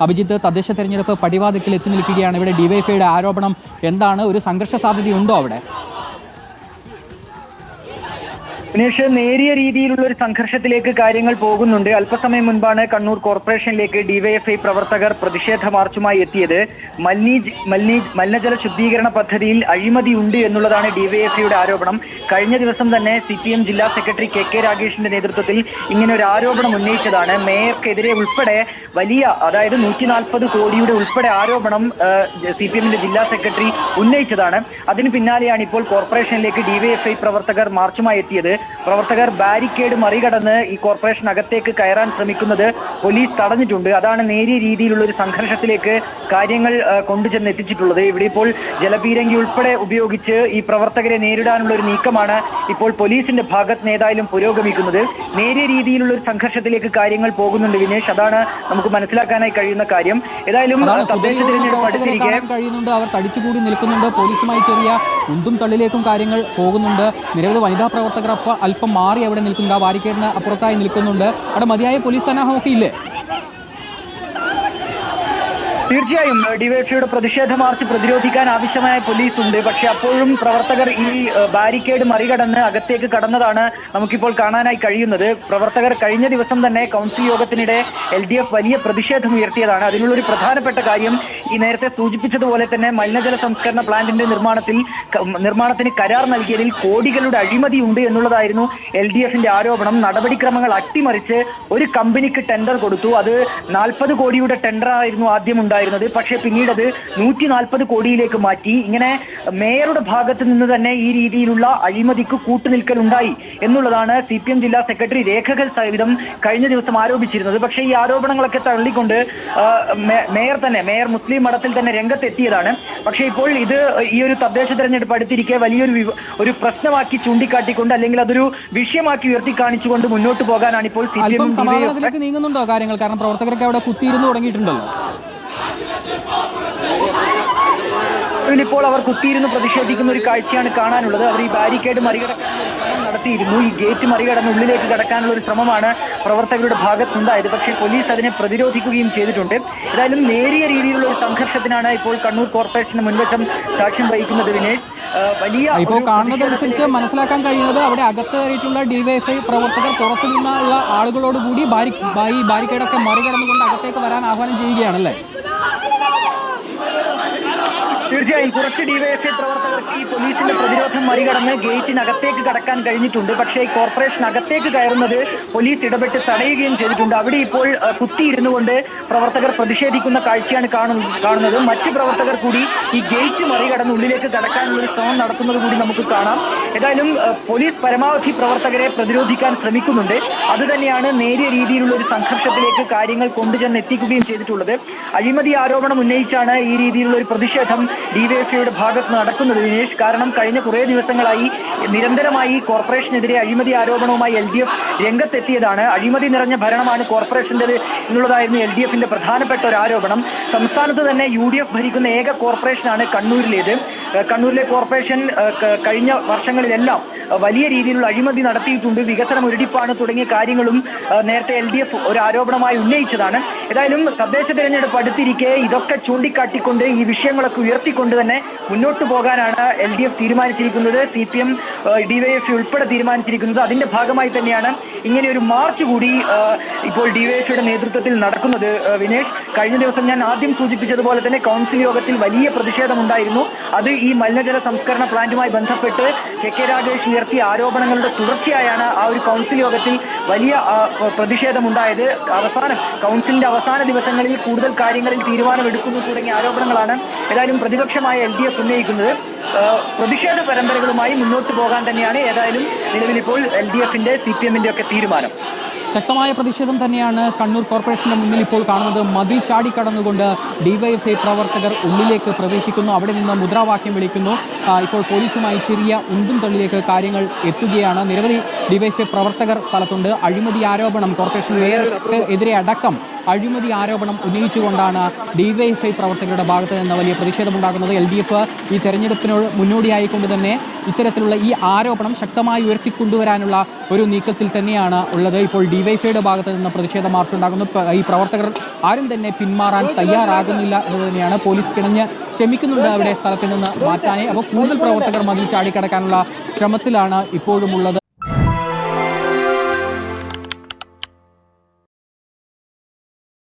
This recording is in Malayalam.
അഭിജിത്ത് തദ്ദേശ തെരഞ്ഞെടുപ്പ് പടിവാതിക്കൽ എത്തി നിൽക്കുകയാണ്. ഇവിടെ ഡിവൈഫൈയുടെ ആരോപണം എന്താണ്? ഒരു സംഘർഷ സാധ്യതയുണ്ടോ അവിടെ? ദിനേഷ് നേരിയ രീതിയിലുള്ള ഒരു സംഘർഷത്തിലേക്ക് കാര്യങ്ങൾ പോകുന്നുണ്ട്. അല്പസമയം മുൻപാണ് കണ്ണൂർ കോർപ്പറേഷനിലേക്ക് ഡിവൈഎഫ്ഐ പ്രവർത്തകർ പ്രതിഷേധ മാർച്ചുമായി എത്തിയത്. മലിനീ മലിനീ മലിനജല ശുദ്ധീകരണ പദ്ധതിയിൽ അഴിമതി ഉണ്ട് എന്നുള്ളതാണ് ഡിവൈഎഫ്ഐയുടെ ആരോപണം. കഴിഞ്ഞ ദിവസം തന്നെ സി പി എം ജില്ലാ സെക്രട്ടറി കെ കെ രാഗേഷിന്റെ നേതൃത്വത്തിൽ ഇങ്ങനെ ഒരു ആരോപണം ഉന്നയിച്ചതാണ്. മേയർക്കെതിരെ ഉൾപ്പെടെ വലിയ അതായത് നൂറ്റി നാൽപ്പത് കോടിയുടെ ഉൾപ്പെടെ ആരോപണം സി പി എമ്മിന്റെ ജില്ലാ സെക്രട്ടറി ഉന്നയിച്ചതാണ്. അതിന് പിന്നാലെയാണ് ഇപ്പോൾ കോർപ്പറേഷനിലേക്ക് ഡിവൈഎഫ്ഐ പ്രവർത്തകർ മാർച്ചുമായി എത്തിയത്. പ്രവർത്തകർ ബാരിക്കേഡ് മറികടന്ന് ഈ കോർപ്പറേഷൻ അകത്തേക്ക് കയറാൻ ശ്രമിക്കുന്നത് പോലീസ് തടഞ്ഞിട്ടുണ്ട്. അതാണ് നേരിയ രീതിയിലുള്ള ഒരു സംഘർഷത്തിലേക്ക് കാര്യങ്ങൾ കൊണ്ടുചെന്ന് എത്തിച്ചിട്ടുള്ളത്. ഇവിടെ ഇപ്പോൾ ജലപീരങ്കി ഉൾപ്പെടെ ഉപയോഗിച്ച് ഈ പ്രവർത്തകരെ നേരിടാനുള്ള ഒരു നീക്കമാണ് ഇപ്പോൾ പോലീസിന്റെ ഭാഗത്ത് നേതായാലും ഏതായാലും പുരോഗമിക്കുന്നത്. നേരിയ രീതിയിലുള്ള ഒരു സംഘർഷത്തിലേക്ക് കാര്യങ്ങൾ പോകുന്നുണ്ട് വിനേഷ്. അതാണ് നമുക്ക് മനസ്സിലാക്കാനായി കഴിയുന്ന കാര്യം. ഏതായാലും തദ്ദേശ തിരഞ്ഞെടുപ്പ് അടുത്തിരിക്കെ കഴിയുന്നുണ്ട്. അവർ തടിച്ചുകൂടി നിൽക്കുന്നുണ്ട്. പോലീസുമായി ചെറിയ ഉന്തും തള്ളിലേക്കും കാര്യങ്ങൾ പോകുന്നുണ്ട്. നിരവധി വനിതാ പ്രവർത്തകർ അല്പം മാറി അവിടെ നിൽക്കുന്നുണ്ട്. ആ ബാരിക്കേഡിന് അപ്പുറത്തായി നിൽക്കുന്നുണ്ട്. അവിടെ മതിയായ പോലീസ് സന്നാഹമൊക്കെ ഇല്ലേ? തീർച്ചയായും ഡിവൈഎഫ്ഐയുടെ പ്രതിഷേധ മാർച്ച് പ്രതിരോധിക്കാൻ ആവശ്യമായ പോലീസ് ഉണ്ട് പക്ഷെ അപ്പോഴും പ്രവർത്തകർ ഈ ബാരിക്കേഡ് മറികടന്ന് അകത്തേക്ക് കടന്നതാണ് നമുക്കിപ്പോൾ കാണാനായി കഴിയുന്നത്. പ്രവർത്തകർ കഴിഞ്ഞ ദിവസം തന്നെ കൗൺസിൽ യോഗത്തിനിടെ എൽ വലിയ പ്രതിഷേധം ഉയർത്തിയതാണ്. അതിനുള്ളൊരു പ്രധാനപ്പെട്ട കാര്യം ഈ നേരത്തെ സൂചിപ്പിച്ചതുപോലെ തന്നെ മലിനജല സംസ്കരണ പ്ലാന്റിന്റെ നിർമ്മാണത്തിൽ നിർമ്മാണത്തിന് കരാർ നൽകിയതിൽ കോടികളുടെ അഴിമതി ഉണ്ട് എന്നുള്ളതായിരുന്നു എൽ ഡി എഫിന്റെ ആരോപണം. നടപടിക്രമങ്ങൾ അട്ടിമറിച്ച് ഒരു കമ്പനിക്ക് ടെൻഡർ കൊടുത്തു. അത് നാൽപ്പത് കോടിയുടെ ടെൻഡർ ആയിരുന്നു ആദ്യം ഉണ്ടായിരുന്നത്. പക്ഷേ പിന്നീട് അത് നൂറ്റി നാൽപ്പത് കോടിയിലേക്ക് മാറ്റി. ഇങ്ങനെ മേയറുടെ ഭാഗത്ത് നിന്ന് തന്നെ ഈ രീതിയിലുള്ള അഴിമതിക്ക് കൂട്ടുനിൽക്കൽ ഉണ്ടായി എന്നുള്ളതാണ് സി പി എം ജില്ലാ സെക്രട്ടറി രേഖകൾ സഹിതം കഴിഞ്ഞ ദിവസം ആരോപിച്ചിരുന്നത്. പക്ഷേ ഈ ആരോപണങ്ങളൊക്കെ തള്ളിക്കൊണ്ട് മേയർ തന്നെ മേയർ മുസ്ലിം മഠത്തിൽ തന്നെ രംഗത്തെത്തിയതാണ്. പക്ഷേ ഇപ്പോൾ ഇത് ഈ ഒരു തദ്ദേശ തെരഞ്ഞെടുപ്പ് അടുത്തിരിക്കെ വലിയൊരു ഒരു പ്രശ്നമാക്കി ചൂണ്ടിക്കാട്ടിക്കൊണ്ട് അല്ലെങ്കിൽ അതൊരു വിഷയമാക്കി ഉയർത്തി കാണിച്ചുകൊണ്ട് മുന്നോട്ട് പോകാനാണ് ഇപ്പോൾ സി പി അല്പം നീങ്ങുന്നുണ്ടോ കാര്യങ്ങൾ? കാരണം പ്രവർത്തകരൊക്കെ അവിടെ കുത്തിയിരുന്നു തുടങ്ങിയിട്ടുണ്ടല്ലോ. ഇപ്പോൾ അവർ കുത്തിയിരുന്ന് പ്രതിഷേധിക്കുന്ന ഒരു കാഴ്ചയാണ് കാണാനുള്ളത്. അവർ ഈ ബാരിക്കേഡ് മറികടക്കാൻ ശ്രമം നടത്തിയിരുന്നു. ഈ ഗേറ്റ് മറികടന്ന് ഉള്ളിലേക്ക് കടക്കാനുള്ള ഒരു ശ്രമമാണ് പ്രവർത്തകരുടെ ഭാഗത്തുണ്ടായത്. പക്ഷേ പോലീസ് അതിനെ പ്രതിരോധിക്കുകയും ചെയ്തിട്ടുണ്ട്. ഏതായാലും നേരിയ രീതിയിലുള്ള ഒരു സംഘർഷത്തിനാണ് ഇപ്പോൾ കണ്ണൂർ കോർപ്പറേഷന് മുൻവശം സാക്ഷ്യം വഹിക്കുന്നത് വിനേഷ്. വലിയ ഇപ്പോൾ കാണുന്നതനുസരിച്ച് മനസ്സിലാക്കാൻ കഴിയുന്നത് അവിടെ അകത്ത് കയറിയിട്ടുള്ള ഡിവൈഎസ്ഐ പ്രവർത്തകർ പുറത്തു നിന്നുള്ള ആളുകളോട് കൂടി ബാരി ഈ ബാരിക്കേഡൊക്കെ മറികടന്നുകൊണ്ട് അകത്തേക്ക് വരാൻ ആഹ്വാനം ചെയ്യുകയാണല്ലേ? തീർച്ചയായും കുറച്ച് ഡിവൈഎസ്ഐ പ്രവർത്തകർക്ക് ഈ പോലീസിന്റെ പ്രതിരോധം മറികടന്ന് ഗേറ്റിനകത്തേക്ക് കടക്കാൻ കഴിഞ്ഞിട്ടുണ്ട്. പക്ഷേ കോർപ്പറേഷൻ അകത്തേക്ക് കയറുന്നത് പോലീസ് ഇടപെട്ട് തടയുകയും ചെയ്തിട്ടുണ്ട്. അവിടെ ഇപ്പോൾ കുത്തിയിരുന്നു കൊണ്ട് പ്രവർത്തകർ പ്രതിഷേധിക്കുന്ന കാഴ്ചയാണ് കാണുന്നത്. മറ്റ് പ്രവർത്തകർ കൂടി ഈ ഗേറ്റ് മറികടന്ന് ഉള്ളിലേക്ക് കടക്കാനുള്ള ഒരു ശ്രമം നടത്തുന്നത് കൂടി നമുക്ക് കാണാം. ഏതായാലും പോലീസ് പരമാവധി പ്രവർത്തകരെ പ്രതിരോധിക്കാൻ ശ്രമിക്കുന്നുണ്ട്. അതുതന്നെയാണ് നേരിയ രീതിയിലുള്ള ഒരു സംഘർഷത്തിലേക്ക് കാര്യങ്ങൾ കൊണ്ടുചെന്ന് എത്തിക്കുകയും ചെയ്തിട്ടുള്ളത്. അഴിമതി ആരോപണം ഉന്നയിച്ചാണ് ഈ രീതിയിലുള്ള ഒരു പ്രതിഷേധം ഡിവൈഎഫ്ഐയുടെ ഭാഗത്ത് നടക്കുന്നത് ദിനേഷ് കാരണം കഴിഞ്ഞ കുറേ ദിവസങ്ങളായി നിരന്തരമായി കോർപ്പറേഷനെതിരെ അഴിമതി ആരോപണവുമായി എൽ ഡി എഫ് രംഗത്തെത്തിയതാണ്. അഴിമതി നിറഞ്ഞ ഭരണമാണ് കോർപ്പറേഷന്റെത് എന്നുള്ളതായിരുന്നു എൽ ഡി എഫിന്റെ പ്രധാനപ്പെട്ട ഒരു ആരോപണം. സംസ്ഥാനത്ത് തന്നെ യു ഡി എഫ് ഭരിക്കുന്ന ഏക കോർപ്പറേഷനാണ് കണ്ണൂരിലേത്. കണ്ണൂരിലെ കോർപ്പറേഷൻ കഴിഞ്ഞ വർഷങ്ങളിലെല്ലാം വലിയ രീതിയിലുള്ള അഴിമതി നടത്തിയിട്ടുണ്ട്. വികസനം ഒരുടിപ്പാണ് തുടങ്ങിയ കാര്യങ്ങളും നേരത്തെ എൽ ഡി എഫ് ഒരു ആരോപണമായി ഉന്നയിച്ചതാണ്. ഏതായാലും തദ്ദേശ തെരഞ്ഞെടുപ്പ് അടുത്തിരിക്കെ ഇതൊക്കെ ചൂണ്ടിക്കാട്ടിക്കൊണ്ട് ഈ വിഷയങ്ങളൊക്കെ ഉയർത്തിക്കൊണ്ട് തന്നെ മുന്നോട്ട് പോകാനാണ് എൽ ഡി എഫ് തീരുമാനിച്ചിരിക്കുന്നത്. സി പി എം ഡിവൈഎഫ്ഐ ഉൾപ്പെടെ തീരുമാനിച്ചിരിക്കുന്നത്. അതിന്റെ ഭാഗമായി തന്നെയാണ് ഇങ്ങനെ ഒരു മാർച്ച് കൂടി ഇപ്പോൾ ഡിവൈഎഫ്ഐയുടെ നേതൃത്വത്തിൽ നടക്കുന്നത് വിനേഷ്. കഴിഞ്ഞ ദിവസം ഞാൻ ആദ്യം സൂചിപ്പിച്ചതുപോലെ തന്നെ കൗൺസിൽ യോഗത്തിൽ വലിയ പ്രതിഷേധമുണ്ടായിരുന്നു. അത് ഈ മലിനജല സംസ്കരണ പ്ലാന്റുമായി ബന്ധപ്പെട്ട് കെ കെ രാഗേഷ് ഉയർത്തിയ ആരോപണങ്ങളുടെ തുടർച്ചയായാണ് ആ ഒരു കൗൺസിൽ യോഗത്തിൽ വലിയ പ്രതിഷേധമുണ്ടായത്. അവസാനം കൗൺസിലിന്റെ അവസാന ദിവസങ്ങളിൽ കൂടുതൽ കാര്യങ്ങളിൽ തീരുമാനമെടുക്കുന്നു തുടങ്ങിയ ആരോപണങ്ങളാണ് ഏതായാലും പ്രതിപക്ഷമായ എൽ ഡി എഫ് ഉന്നയിക്കുന്നത്. പ്രതിഷേധ പരമ്പരകളുമായി മുന്നോട്ട് പോകാൻ തന്നെയാണ് ഏതായാലും നിലവിലിപ്പോൾ എൽ ഡി എഫിന്റെ സി പി എമ്മിന്റെ ഒക്കെ തീരുമാനം. ശക്തമായ പ്രതിഷേധം തന്നെയാണ് കണ്ണൂർ കോർപ്പറേഷന്റെ മുന്നിൽ ഇപ്പോൾ കാണുന്നത്. മതിൽ ചാടിക്കടന്നുകൊണ്ട് ഡിവൈഎഫ്ഐ പ്രവർത്തകർ ഉള്ളിലേക്ക് പ്രവേശിക്കുന്നു. അവിടെ നിന്ന് മുദ്രാവാക്യം വിളിക്കുന്നു. ഇപ്പോൾ പോലീസുമായി ചെറിയ ഉന്തും തള്ളിലേക്ക് കാര്യങ്ങൾ എത്തുകയാണ്. നിരവധി ഡിവൈഎഫ്ഐ പ്രവർത്തകർ സ്ഥലത്തുണ്ട്. അഴിമതി ആരോപണം കോർപ്പറേഷൻ മേയർക്ക് എതിരെ അടക്കം അഴിമതി ആരോപണം ഉന്നയിച്ചുകൊണ്ടാണ് ഡിവൈഎഫ്ഐ പ്രവർത്തകരുടെ ഭാഗത്ത് നിന്ന് വലിയ പ്രതിഷേധമുണ്ടാകുന്നത്. എൽ ഡി എഫ് ഈ തെരഞ്ഞെടുപ്പിനോട് മുന്നോടിയായിക്കൊണ്ട് തന്നെ ഇത്തരത്തിലുള്ള ഈ ആരോപണം ശക്തമായി ഉയർത്തിക്കൊണ്ടുവരാനുള്ള ഒരു നീക്കത്തിൽ തന്നെയാണ് ഉള്ളത്. ഇപ്പോൾ ഡിവൈഫൈയുടെ ഭാഗത്ത് നിന്ന് പ്രതിഷേധ മാർച്ച് ഉണ്ടാകുന്നു ഈ പ്രവർത്തകർ ആരും തന്നെ പിന്മാറാൻ തയ്യാറാകുന്നില്ല എന്നത് തന്നെയാണ് പോലീസ് കിണഞ്ഞ് ശ്രമിക്കുന്നുണ്ട് അവിടെ സ്ഥലത്ത് നിന്ന് മാറ്റാനേ. അപ്പോൾ കൂടുതൽ പ്രവർത്തകർ മതിൽ ചാടിക്കടക്കാനുള്ള ശ്രമത്തിലാണ് ഇപ്പോഴും ഉള്ളത്.